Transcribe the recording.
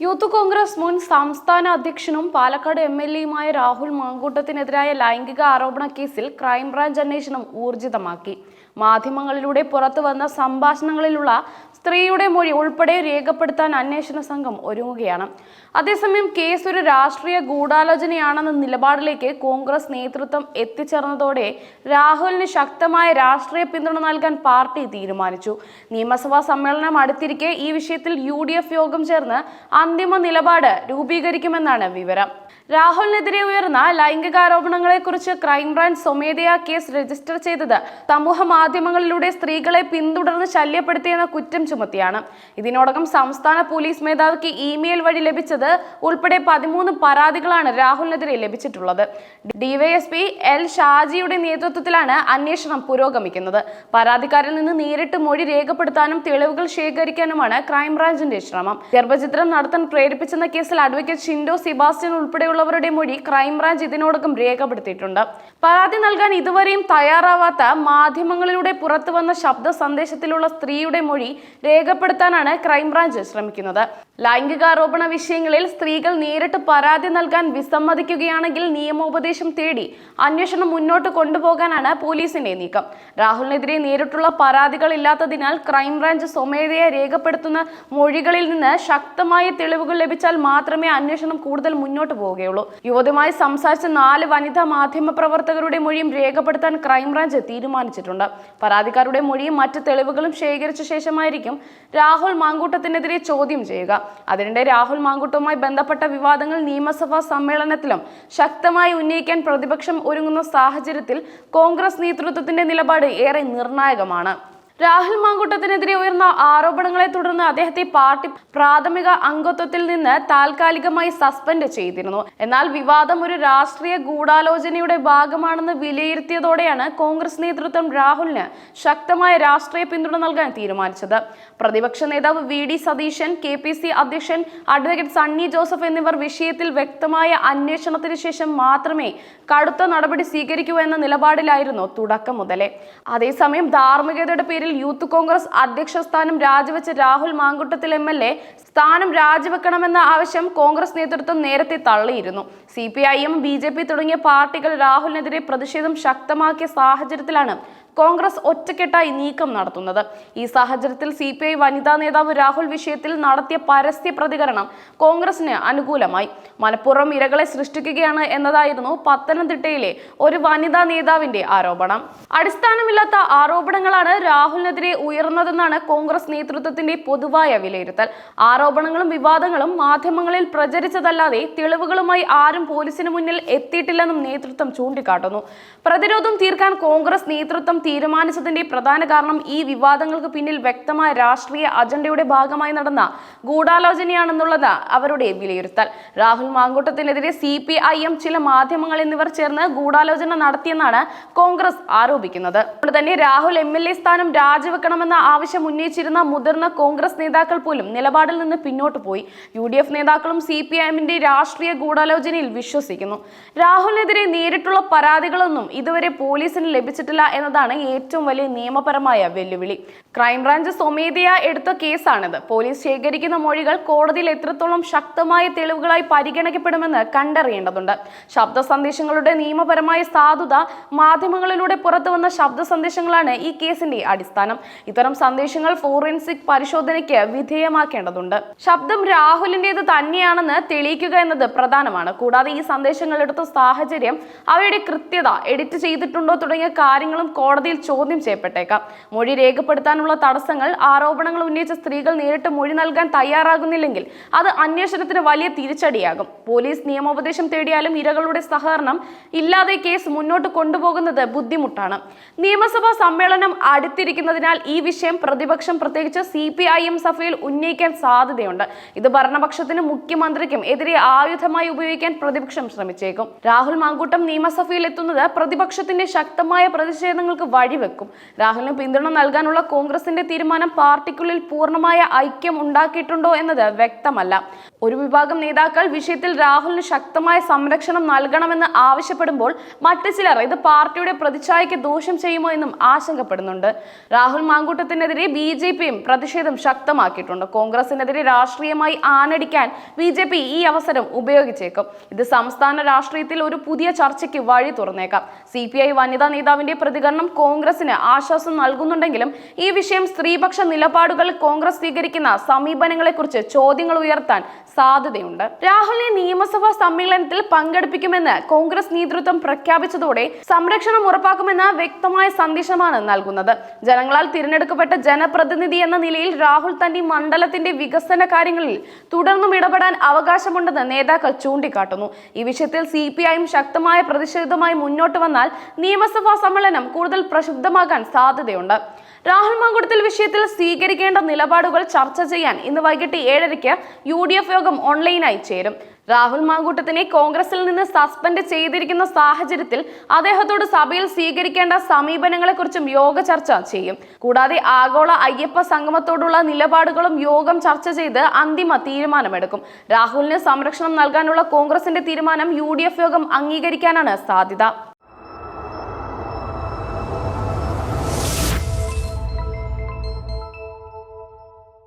Youth Congress മുൻ സംസ്ഥാന അധ്യക്ഷനും പാലക്കാട് എം എൽ എയുമായ രാഹുൽ മാങ്കൂട്ടത്തിനെതിരായ ലൈംഗിക ആരോപണ കേസിൽ ക്രൈംബ്രാഞ്ച് അന്വേഷണം ഊർജിതമാക്കി. മാധ്യമങ്ങളിലൂടെ പുറത്തു വന്ന സംഭാഷണങ്ങളിലുള്ള സ്ത്രീയുടെ മൊഴി ഉൾപ്പെടെ രേഖപ്പെടുത്താൻ അന്വേഷണ സംഘം ഒരുങ്ങുകയാണ്. അതേസമയം കേസ് ഒരു രാഷ്ട്രീയ ഗൂഢാലോചനയാണെന്ന നിലപാടിലേക്ക് കോൺഗ്രസ് നേതൃത്വം എത്തിച്ചേർന്നതോടെ രാഹുലിന് ശക്തമായ രാഷ്ട്രീയ പിന്തുണ നൽകാൻ പാർട്ടി തീരുമാനിച്ചു. നിയമസഭാ സമ്മേളനം അടുത്തിരിക്കെ ഈ വിഷയത്തിൽ യു യോഗം ചേർന്ന് അന്തിമ നിലപാട് രൂപീകരിക്കുമെന്നാണ് വിവരം. രാഹുലിനെതിരെ ഉയർന്ന ലൈംഗികാരോപണങ്ങളെക്കുറിച്ച് ക്രൈംബ്രാഞ്ച് സ്വമേധയാ കേസ് രജിസ്റ്റർ ചെയ്തത് സമൂഹ മാധ്യമങ്ങളിലൂടെ സ്ത്രീകളെ പിന്തുടർന്ന് ശല്യപ്പെടുത്തിയെന്ന കുറ്റം ചുമത്തിയാണ്. ഇതിനോടകം സംസ്ഥാന പോലീസ് മേധാവിക്ക് ഇമെയിൽ വഴി ലഭിച്ചത് ഉൾപ്പെടെ പതിമൂന്ന് പരാതികളാണ് രാഹുലിനെതിരെ ലഭിച്ചിട്ടുള്ളത്. ഡിവൈഎസ്പി എൽ ഷാജിയുടെ നേതൃത്വത്തിലാണ് അന്വേഷണം പുരോഗമിക്കുന്നത്. പരാതിക്കാരിൽ നിന്ന് നേരിട്ട് മൊഴി രേഖപ്പെടുത്താനും തെളിവുകൾ ശേഖരിക്കാനുമാണ് ക്രൈംബ്രാഞ്ചിന്റെ ശ്രമം. ഗർഭചിത്രം നടത്താൻ പ്രേരിപ്പിച്ചെന്ന കേസിൽ അഡ്വക്കേറ്റ് ഷിൻഡോ സെബാസ്റ്റ്യൻ ഉൾപ്പെടെയുള്ളവരുടെ മൊഴി ക്രൈംബ്രാഞ്ച് ഇതിനോടകം രേഖപ്പെടുത്തിയിട്ടുണ്ട്. പരാതി നൽകാൻ ഇതുവരെയും തയ്യാറാവാത്ത മാധ്യമങ്ങളിലൂടെ പുറത്തു വന്ന ശബ്ദ സന്ദേശത്തിലുള്ള സ്ത്രീയുടെ മൊഴി രേഖപ്പെടുത്താനാണ് ക്രൈംബ്രാഞ്ച് ശ്രമിക്കുന്നത്. ലൈംഗികാരോപണ വിഷയങ്ങളിൽ സ്ത്രീകൾ നേരിട്ട് പരാതി നൽകാൻ വിസമ്മതിക്കുകയാണെങ്കിൽ നിയമോപദേശം തേടി അന്വേഷണം മുന്നോട്ട് കൊണ്ടുപോകാനാണ് പോലീസിന്റെ നീക്കം. രാഹുലിനെതിരെ നേരിട്ടുള്ള പരാതികൾ ഇല്ലാത്തതിനാൽ ക്രൈംബ്രാഞ്ച് സ്വമേധയെ രേഖപ്പെടുത്തുന്ന മൊഴികളിൽ നിന്ന് ശക്തമായ തെളിവുകൾ ലഭിച്ചാൽ മാത്രമേ അന്വേഷണം കൂടുതൽ മുന്നോട്ട് പോവുകയുള്ളൂ. യുവതിയുമായി സംസാരിച്ച നാല് വനിതാ മാധ്യമ പ്രവർത്തകരുടെ മൊഴിയും രേഖപ്പെടുത്താൻ ക്രൈംബ്രാഞ്ച് തീരുമാനിച്ചിട്ടുണ്ട്. പരാതിക്കാരുടെ മൊഴിയും മറ്റ് തെളിവുകളും ശേഖരിച്ച ശേഷമായിരിക്കും രാഹുൽ മാങ്കൂട്ടത്തിനെതിരെ ചോദ്യം ചെയ്യുക. അതിനിടെ രാഹുൽ മാങ്കുട്ടുമായി ബന്ധപ്പെട്ട വിവാദങ്ങൾ നിയമസഭാ സമ്മേളനത്തിലും ശക്തമായി ഉന്നയിക്കാൻ പ്രതിപക്ഷം ഒരുങ്ങുന്ന സാഹചര്യത്തിൽ കോൺഗ്രസ് നേതൃത്വത്തിന്റെ നിലപാട് ഏറെ നിർണായകമാണ്. രാഹുൽ മാങ്കൂട്ടത്തിനെതിരെ ഉയർന്ന ആരോപണങ്ങളെ തുടർന്ന് അദ്ദേഹത്തെ പാർട്ടി പ്രാഥമിക അംഗത്വത്തിൽ നിന്ന് താൽക്കാലികമായി സസ്പെൻഡ് ചെയ്തിരുന്നു. എന്നാൽ വിവാദം ഒരു രാഷ്ട്രീയ ഗൂഢാലോചനയുടെ ഭാഗമാണെന്ന് വിലയിരുത്തിയതോടെയാണ് കോൺഗ്രസ് നേതൃത്വം രാഹുലിന് ശക്തമായ രാഷ്ട്രീയ പിന്തുണ നൽകാൻ തീരുമാനിച്ചത്. പ്രതിപക്ഷ നേതാവ് V D Satheesan K P C അധ്യക്ഷൻ അഡ്വക്കേറ്റ് സണ്ണി ജോസഫ് എന്നിവർ വിഷയത്തിൽ വ്യക്തമായ അന്വേഷണത്തിന് ശേഷം മാത്രമേ കടുത്ത നടപടി സ്വീകരിക്കൂ എന്ന നിലപാടിലായിരുന്നു തുടക്കം മുതലേ. അതേസമയം ധാർമ്മികതയുടെ പേരിൽ യൂത്ത് കോൺഗ്രസ് അധ്യക്ഷ സ്ഥാനം രാജിവെച്ച Rahul Mamkootathil M L A സ്ഥാനം രാജിവെക്കണമെന്ന ആവശ്യം കോൺഗ്രസ് നേതൃത്വം നേരത്തെ തള്ളിയിരുന്നു. C P I M B J P തുടങ്ങിയ പാർട്ടികൾ രാഹുലിനെതിരെ പ്രതിഷേധം ശക്തമാക്കിയ സാഹചര്യത്തിലാണ് കോൺഗ്രസ് ഒറ്റക്കെട്ടായി നീക്കം നടത്തുന്നത്. ഈ സാഹചര്യത്തിൽ സി പി ഐ വനിതാ നേതാവ് രാഹുൽ വിഷയത്തിൽ നടത്തിയ പരസ്യ പ്രതികരണം കോൺഗ്രസിന് അനുകൂലമായി. മനഃപൂർവം ഇരകളെ സൃഷ്ടിക്കുകയാണ് എന്നതായിരുന്നു പത്തനംതിട്ടയിലെ ഒരു വനിതാ നേതാവിന്റെ ആരോപണം. അടിസ്ഥാനമില്ലാത്ത ആരോപണങ്ങളാണ് രാഹുലിനെതിരെ ഉയർന്നതെന്നാണ് കോൺഗ്രസ് നേതൃത്വത്തിന്റെ പൊതുവായ വിലയിരുത്തൽ. ആരോപണങ്ങളും വിവാദങ്ങളും മാധ്യമങ്ങളിൽ പ്രചരിച്ചതല്ലാതെ തെളിവുകളുമായി ആരും പോലീസിന് മുന്നിൽ എത്തിയിട്ടില്ലെന്നും നേതൃത്വം ചൂണ്ടിക്കാട്ടുന്നു. പ്രതിരോധം തീർക്കാൻ കോൺഗ്രസ് നേതൃത്വം തീരുമാനിച്ചതിന്റെ പ്രധാന കാരണം ഈ വിവാദങ്ങൾക്ക് പിന്നിൽ വ്യക്തമായ രാഷ്ട്രീയ അജണ്ടയുടെ ഭാഗമായി നടന്ന ഗൂഢാലോചനയാണെന്നുള്ളത് അവരുടെ വിലയിരുത്തൽ. രാഹുൽ മാങ്കൂട്ടത്തിനെതിരെ സി പി ഐ എം ചില മാധ്യമങ്ങൾ എന്നിവർ ചേർന്ന് ഗൂഢാലോചന നടത്തിയെന്നാണ് കോൺഗ്രസ് ആരോപിക്കുന്നത്. അതുകൊണ്ട് തന്നെ രാഹുൽ എം എൽ എ സ്ഥാനം രാജിവെക്കണമെന്ന ആവശ്യം ഉന്നയിച്ചിരുന്ന മുതിർന്ന കോൺഗ്രസ് നേതാക്കൾ പോലും നിലപാടിൽ നിന്ന് പിന്നോട്ട് പോയി. യു ഡി എഫ് നേതാക്കളും സി പി എമ്മിന്റെ രാഷ്ട്രീയ ഗൂഢാലോചനയിൽ വിശ്വസിക്കുന്നു. രാഹുലിനെതിരെ നേരിട്ടുള്ള പരാതികളൊന്നും ഇതുവരെ പോലീസിന് ലഭിച്ചിട്ടില്ല എന്നതാണ് ഏറ്റവും വലിയ നിയമപരമായ വെല്ലുവിളി. ക്രൈംബ്രാഞ്ച് സ്വമേധയാ എടുത്ത കേസാണിത്. പോലീസ് ശേഖരിക്കുന്ന മൊഴികൾ കോടതിയിൽ എത്രത്തോളം ശക്തമായ തെളിവുകളായി പരിഗണിക്കപ്പെടുമെന്ന് കണ്ടറിയേണ്ടതുണ്ട്. ശബ്ദ സന്ദേശങ്ങളുടെ നിയമപരമായ സാധുത മാധ്യമങ്ങളിലൂടെ പുറത്തുവന്ന ശബ്ദ സന്ദേശങ്ങളാണ് ഈ കേസിന്റെ അടിസ്ഥാനം. ഇത്തരം സന്ദേശങ്ങൾ ഫോറൻസിക് പരിശോധനയ്ക്ക് വിധേയമാക്കേണ്ടതുണ്ട്. ശബ്ദം രാഹുലിന്റേത് തന്നെയാണെന്ന് തെളിയിക്കുക എന്നത് പ്രധാനമാണ്. കൂടാതെ ഈ സന്ദേശങ്ങൾ എടുത്ത സാഹചര്യം അവയുടെ കൃത്യത എഡിറ്റ് ചെയ്തിട്ടുണ്ടോ തുടങ്ങിയ കാര്യങ്ങളും കോടതിയിൽ ചോദ്യം ചെയ്യപ്പെട്ടേക്കാം. മൊഴി രേഖപ്പെടുത്താനുള്ള തടസ്സങ്ങൾ ആരോപണങ്ങൾ ഉന്നയിച്ച സ്ത്രീകൾ നേരിട്ട് മൊഴി നൽകാൻ തയ്യാറാകുന്നില്ലെങ്കിൽ അത് അന്വേഷണത്തിന് വലിയ തിരിച്ചടിയാകും. പോലീസ് നിയമോപദേശം തേടിയാലും ഇരകളുടെ സഹകരണം ഇല്ലാതെ കേസ് മുന്നോട്ട് കൊണ്ടുപോകുന്നത് ബുദ്ധിമുട്ടാണ്. നിയമസഭാ സമ്മേളനം അടുത്തിരിക്കുന്നതിനാൽ ഈ വിഷയം പ്രതിപക്ഷം പ്രത്യേകിച്ച് സി പി ഐ എം സഭയിൽ ഉന്നയിക്കാൻ സാധ്യതയുണ്ട്. ഇത് ഭരണപക്ഷത്തിനും മുഖ്യമന്ത്രിക്കും എതിരെ ആയുധമായി ഉപയോഗിക്കാൻ പ്രതിപക്ഷം ശ്രമിച്ചേക്കും. രാഹുൽ മാങ്കൂട്ടം നിയമസഭയിൽ എത്തുന്നത് പ്രതിപക്ഷത്തിന്റെ ശക്തമായ പ്രതിഷേധങ്ങൾക്ക് വഴിവെക്കും. രാഹുലിന് പിന്തുണ നൽകാനുള്ള കോൺഗ്രസിന്റെ തീരുമാനം പാർട്ടിക്കുള്ളിൽ പൂർണമായ ഐക്യം ഉണ്ടാക്കിയിട്ടുണ്ടോ എന്നത് വ്യക്തമല്ല. ഒരു വിഭാഗം നേതാക്കൾ വിഷയത്തിൽ രാഹുലിന് ശക്തമായ സംരക്ഷണം നൽകണമെന്ന് ആവശ്യപ്പെടുമ്പോൾ മറ്റു ചിലർ ഇത് പാർട്ടിയുടെ പ്രതിച്ഛായയ്ക്ക് ദോഷം ചെയ്യുമോ എന്നും ആശങ്കപ്പെടുന്നുണ്ട്. രാഹുൽ മാങ്കൂട്ടത്തിനെതിരെ ബി ജെ പിയും പ്രതിഷേധം ശക്തമാക്കിയിട്ടുണ്ട്. കോൺഗ്രസിനെതിരെ രാഷ്ട്രീയമായി ആനടിക്കാൻ ബി ജെ പി ഈ അവസരം ഉപയോഗിച്ചേക്കും. ഇത് സംസ്ഥാന രാഷ്ട്രീയത്തിൽ ഒരു പുതിയ ചർച്ചയ്ക്ക് വഴി തുറന്നേക്കാം. സി പി ഐ വനിതാ നേതാവിന്റെ പ്രതികരണം കോൺഗ്രസിന് ആശ്വാസം നൽകുന്നുണ്ടെങ്കിലും ഈ വിഷയം സ്ത്രീപക്ഷ നിലപാടുകൾ കോൺഗ്രസ് സ്വീകരിക്കുന്ന സമീപനങ്ങളെക്കുറിച്ച് ചോദ്യങ്ങൾ ഉയർത്താൻ സാധ്യതയുണ്ട്. രാഹുലിനെ നിയമസഭാ സമ്മേളനത്തിൽ പങ്കെടുപ്പിക്കുമെന്ന് കോൺഗ്രസ് നേതൃത്വം പ്രഖ്യാപിച്ചതോടെ സംരക്ഷണം ഉറപ്പാക്കുമെന്ന വ്യക്തമായ സന്ദേശമാണ് നൽകുന്നത്. ജനങ്ങളാൽ തിരഞ്ഞെടുക്കപ്പെട്ട ജനപ്രതിനിധി എന്ന നിലയിൽ രാഹുൽ തന്റെ മണ്ഡലത്തിന്റെ വികസന കാര്യങ്ങളിൽ തുടർന്നും ഇടപെടാൻ അവകാശമുണ്ടെന്ന് നേതാക്കൾ ചൂണ്ടിക്കാട്ടുന്നു. ഈ വിഷയത്തിൽ സി പി ഐയും ശക്തമായ പ്രതിഷേധവുമായി മുന്നോട്ട് വന്നാൽ നിയമസഭാ സമ്മേളനം കൂടുതൽ പ്രക്ഷുബ്ധമാകാൻ സാധ്യതയുണ്ട്. രാഹുൽ മാങ്കുടത്തിൽ വിഷയത്തിൽ സ്വീകരിക്കേണ്ട നിലപാടുകൾ ചർച്ച ചെയ്യാൻ ഇന്ന് വൈകിട്ട് ഏഴരയ്ക്ക് യു ഡി എഫ് യോഗം ഓൺലൈനായി ചേരും. രാഹുൽ മാങ്കൂട്ടത്തിനെ കോൺഗ്രസിൽ നിന്ന് സസ്പെൻഡ് ചെയ്തിരിക്കുന്ന സാഹചര്യത്തിൽ അദ്ദേഹത്തോട് സഭയിൽ സ്വീകരിക്കേണ്ട സമീപനങ്ങളെക്കുറിച്ചും യോഗ ചർച്ച ചെയ്യും. കൂടാതെ ആഗോള അയ്യപ്പ സംഗമത്തോടുള്ള നിലപാടുകളും യോഗം ചർച്ച ചെയ്ത് അന്തിമ തീരുമാനമെടുക്കും. രാഹുലിന് സംരക്ഷണം നൽകാനുള്ള കോൺഗ്രസിന്റെ തീരുമാനം യു യോഗം അംഗീകരിക്കാനാണ് സാധ്യത.